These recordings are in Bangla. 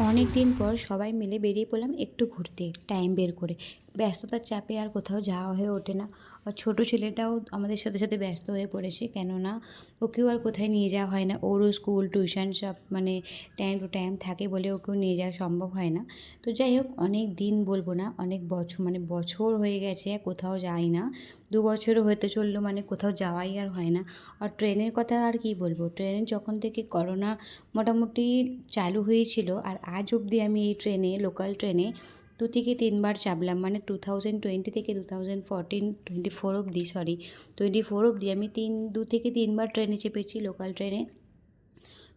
অনেক দিন পর সবাই মিলে বেরিয়ে পড়লাম একটু ঘুরতে টাইম বের করে। ব্যস্ততার চাপে আর কোথাও যাওয়া হয়ে ওঠে না। আর ছোটো ছেলেটাও আমাদের সাথে সাথে ব্যস্ত হয়ে পড়েছে, কেননা ওকেও আর কোথায় নিয়ে যাওয়া হয় না। ওরও স্কুল টিউশন সব মানে টাইম টু টাইম থাকে বলে ওকেও নিয়ে যাওয়া সম্ভব হয় না। তো যাই হোক, অনেক দিন বলব না, অনেক বছর মানে বছর হয়ে গেছে কোথাও যাই না। দু বছরও হতে চলল মানে কোথাও যাওয়াই আর হয় না। আর ট্রেনের কথা আর কি বলব? ট্রেনের যখন থেকে করোনা মোটামুটি চালু হয়েছিল, আর আজ অবধি আমি এই ট্রেনে লোকাল ট্রেনে দু থেকে তিনবার চাপলাম মানে টু থাউজেন্ড টোয়েন্টি থেকে two thousand fourteen twenty four অবধি সরি টোয়েন্টি ফোর অবধি আমি তিন, দু থেকে তিনবার ট্রেনে চেপেছি লোকাল ট্রেনে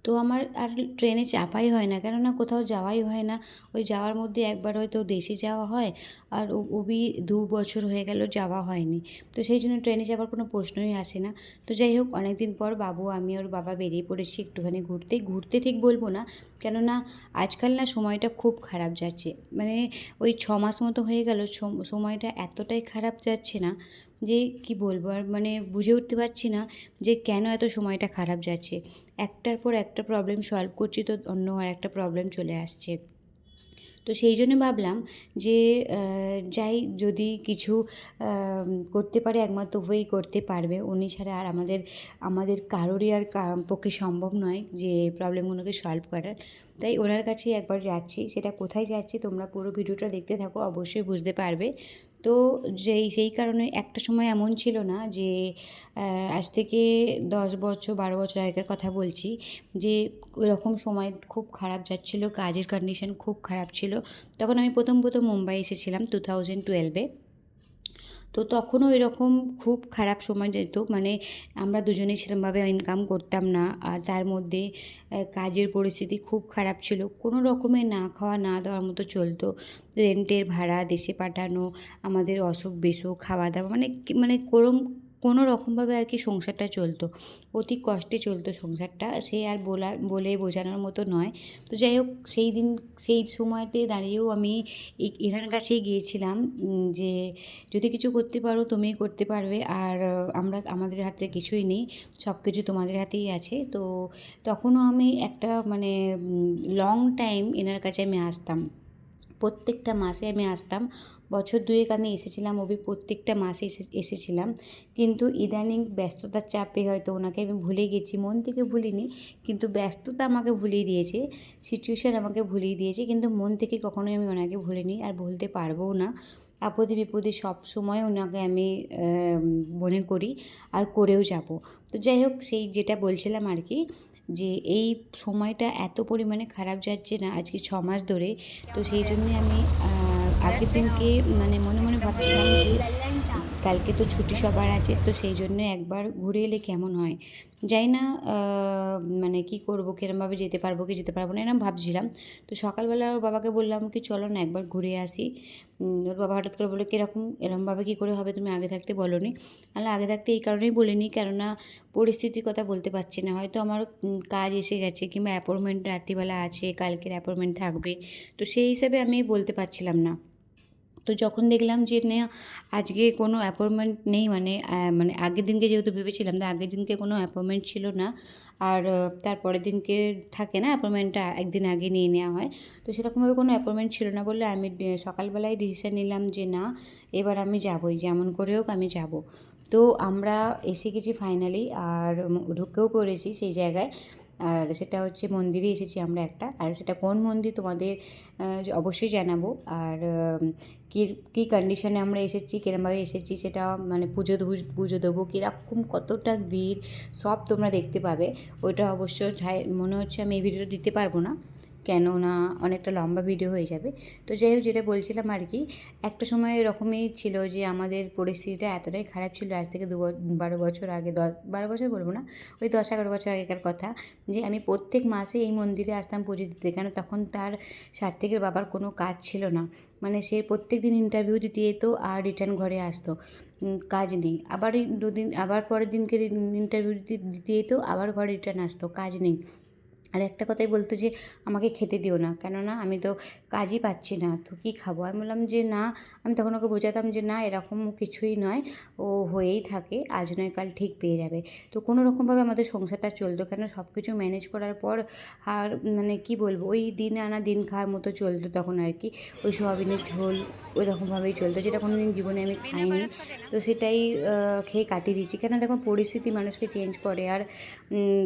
তো আমার আর ট্রেনে চাপাই হয় না। কেননা কোথাও যাওয়াই হয় না। ওই যাওয়ার মধ্যে একবার হয়তো দেশে যাওয়া হয় আর ওবি দু বছর হয়ে গেল যাওয়া হয়নি। তো সেই জন্য ট্রেনে যাওয়ার কোনো প্রশ্নই আসে না। তো যাই হোক অনেক দিন পর বাবু, আমি ওর বাবা বেরিয়ে পড়েছি একটুখানি ঘুরতে। ঘুরতে ঠিক বলব না, কেননা আজকাল না সময়টা খুব খারাপ যাচ্ছে। মানে ওই ছ মাস মতো হয়ে গেল সম- সময়টা এতটাই খারাপ যাচ্ছে না যে কি বলব আর মানে বুঝে উঠতে পারছি না যে কেন এত সময়টা খারাপ যাচ্ছে। একটার পর একটা প্রবলেম সলভ করছি তো অন্য আর একটা প্রবলেম চলে আসছে। তো সেই জন্য ভাবলাম যে যাই যদি কিছু করতে পারে একমাত্র ওই করতে পারবে। উনি ছাড়া আর আমাদের আমাদের কারোরই আর পক্ষে সম্ভব নয় যে প্রবলেমগুলোকে সলভ করার। তাই ওনার কাছেই একবার যাচ্ছি। সেটা কোথায় যাচ্ছি তোমরা পুরো ভিডিওটা দেখতে থাকো, অবশ্যই বুঝতে পারবে। তো যেই, সেই কারণে একটা সময় এমন ছিল না যে আজ থেকে দশ বছর, বারো বছর আগেকার কথা বলছি যে, ওরকম সময় খুব খারাপ যাচ্ছিল, কাজের কন্ডিশন খুব খারাপ ছিল। তখন আমি প্রথম প্রথম মুম্বাই এসেছিলাম টু থাউজেন্ড টুয়েলভে তো তখনও এরকম খুব খারাপ সময় যেত। মানে আমরা দুজনেই সেরকমভাবে ইনকাম করতাম না। আর তার মধ্যে কাজের পরিস্থিতি খুব খারাপ ছিল। কোনো রকমে না খাওয়া, না দেওয়ার মতো চলতো। রেন্টের ভাড়া, দেশে পাঠানো, আমাদের অসুখ বিসুখ খাওয়া দাওয়া মানে মানে কোরম কোনো রকমভাবে আর কি সংসারটা চলতো। অতি কষ্টে চলতো সংসারটা। সে আর বলার, বলে বোঝানোর মতো নয়। তো যাই হোক, সেই দিন, সেই সময়তে দাঁড়িয়েও আমি এনার কাছেই গিয়েছিলাম যে যদি কিছু করতে পারো তুমি করতে পারবে। আর আমরা, আমাদের হাতে কিছুই নেই। সব কিছু তোমাদের হাতেই আছে। তো তখনও আমি একটা মানে লং টাইম এনার কাছে আমি আসতাম। প্রত্যেকটা মাসে আমি আসতাম। বছর দুয়েক আমি এসেছিলাম অবি প্রত্যেকটা মাসে এসে, এসেছিলাম। কিন্তু ইদানিং ব্যস্ততার চাপে হয়তো ওনাকে আমি ভুলে গেছি, মন থেকে ভুলিনি। কিন্তু ব্যস্ততা আমাকে ভুলিয়ে দিয়েছে সিচুয়েশান আমাকে ভুলিয়ে দিয়েছে। কিন্তু মন থেকে কখনোই আমি ওনাকে ভুলিনি আর ভুলতে পারবও না। আপদে বিপদে সব সময় ওনাকে আমি মনে করি আর করেও যাব। তো যাই হোক, সেই যেটা বলছিলাম আর কি যে এই সময়টা এত পরিমাণে খারাপ যাচ্ছে না আজকে ছ মাস ধরে, তো সেই জন্যে আমি আগের দিনকে মানে মনে মনে ভাবছিলাম যে কালকে তো ছুটি সবার আছে, তো সেই জন্য একবার ঘুরে এলে কেমন হয়? যাই না মানে কি করব কিরমভাবে যেতে পারব, কি যেতে পারব না এরকম ভাবছিলাম। তো সকালবেলা ওর বাবাকে বললাম কি, চলো না একবার ঘুরে আসি। ওর বাবা হঠাৎ করে বলল, কীরকম এরমভাবে কী করে হবে, তুমি আগে থাকতে বলো নি আগে থাকতে এই কারণেই বলিনি, কেননা পরিস্থিতির কথা বলতে পারছি না। হয়তো আমার কাজ এসে গেছে কিংবা অ্যাপয়েন্টমেন্ট রাত্রিবেলা আছে, কালকের অ্যাপয়েন্টমেন্ট থাকবে। তো সেই হিসাবে আমি বলতে পারছিলাম না। তো যখন দেখলাম যে না, আজকে কোনো অ্যাপয়েন্টমেন্ট নেই মানে মানে আগের দিনকে যেহেতু ভেবেছিলাম, তো আগের দিনকে কোনো অ্যাপয়েন্টমেন্ট ছিল না। আর তার পরের দিনকে থাকে না অ্যাপয়েন্টমেন্টটা একদিন আগে নিয়ে নেওয়া হয়। তো সেরকমভাবে কোনো অ্যাপয়েন্টমেন্ট ছিল না বলে আমি সকালবেলায় ডিসিশন নিলাম যে না, এবার আমি যাবই, যেমন করে হোক আমি যাব। তো আমরা এসে গেছি ফাইনালি আর ঢুকেও পড়েছি সেই জায়গায়। আর সেটা হচ্ছে মন্দিরে এসেছি আমরা একটা। আর সেটা কোন মন্দির তোমাদের অবশ্যই জানাব। আর কি, কী কন্ডিশনে আমরা এসেছি, কীরমভাবে এসেছি সেটা মানে পুজো পুজো দেবো, কীরকম কতটা ভিড় সব তোমরা দেখতে পাবে। ওইটা অবশ্য মনে হচ্ছে আমি এই ভিডিওটা দিতে পারব না। কেননা অনেকটা লম্বা ভিডিও হয়ে যাবে। তো যাই হোক, যেটা বলছিলাম আর কি, একটা সময় এরকমই ছিল যে আমাদের পরিস্থিতিটা এতটাই খারাপ ছিল, আজ থেকে দু বারো বছর আগে, দশ, বারো বছর বলব না, ওই দশ, এগারো বছর আগেকার কথা যে আমি প্রত্যেক মাসে এই মন্দিরে আসতাম পুজো দিতে, কেন তখন তার সার্থিকের বাবার কোনো কাজ ছিল না। মানে সে প্রত্যেক দিন ইন্টারভিউ দিতে যেত আর রিটার্ন ঘরে আসতো। কাজ নেই। আবার দুদিন, আবার পরের দিনকে ইন্টারভিউ দিতে যেত, আবার ঘরে রিটার্ন আসতো। কাজ নেই। আর একটা কথাই বলতো যে, আমাকে খেতে দিও না। কেননা আমি তো কাজই পাচ্ছি না, তো কী খাব? আমি বললাম যে, না। আমি তখন ওকে বোঝাতাম যে, না, এরকম কিছুই নয়। ও হয়েই থাকে, আজ নয়, কাল ঠিক পেয়ে যাবে। তো কোনো রকমভাবে আমাদের সংসারটা চলতো কেন সব কিছু ম্যানেজ করার পর আর মানে কি বলব, ওই দিন আনা দিন খাওয়ার মতো চলতো তখন আর কি। ওই সোয়াবিনের ঝোল ওই রকমভাবেই চলতো, যেটা কোনো দিন জীবনে আমি খাইনি। তো সেটাই খেয়ে কাটিয়ে দিচ্ছি কেন দেখুন, পরিস্থিতি মানুষকে চেঞ্জ করে। আর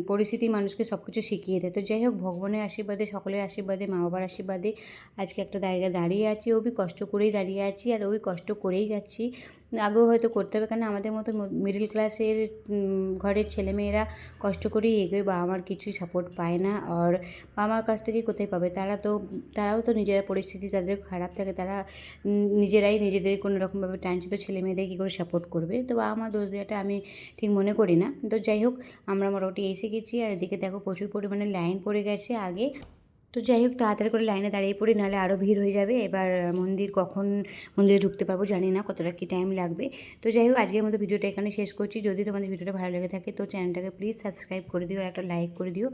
পরিস্থিতি মানুষকে সব কিছু শিখিয়ে দেয়। তো যাই হোক, ভগবানের আশীর্বাদে, সকলের আশীর্বাদে, মা বাবার আশীর্বাদে আজকে একটা জায়গায় দাঁড়িয়ে আছি। ওবি কষ্ট করেই দাঁড়িয়ে আছি আর ওই কষ্ট করেই যাচ্ছি। আগেও হয়তো করতে হবে। কেন আমাদের মতো মিডিল ক্লাসের ঘরের ছেলেমেয়েরা কষ্ট করেই এগোয়, বাবা মার কিছুই সাপোর্ট পায় না। আর বাবা মার কাছ থেকে কোথায় পাবে? তারা তো, তারাও তো নিজেরা পরিস্থিতি তাদের খারাপ থাকে, তারা নিজেরাই নিজেদের কোনো রকমভাবে টানছে তো ছেলে মেয়েদের কী করে সাপোর্ট করবে? তো বাবা মা দোষ দেওয়াটা আমি ঠিক মনে করি না। তো যাই হোক, আমরা মোটামুটি এসে গেছি। আর এদিকে দেখো প্রচুর পরিমাণে লাইন পড়ে গেছে। আগে তো যাই হোক, তাড়াতাড়ি করে লাইনে দাঁড়িয়ে পড়ি, নাহলে আরও ভিড় হয়ে যাবে। এবার মন্দির কখন, মন্দিরে ঢুকতে পারব জানি না, কতটা কী টাইম লাগবে। তো যাই হোক, আজকের মতো ভিডিওটা এখানে শেষ করছি। যদি তোমাদের ভিডিওটা ভালো লেগে থাকে, তো চ্যানেলটাকে প্লিজ সাবস্ক্রাইব করে দিও আর একটা লাইক করে দিও।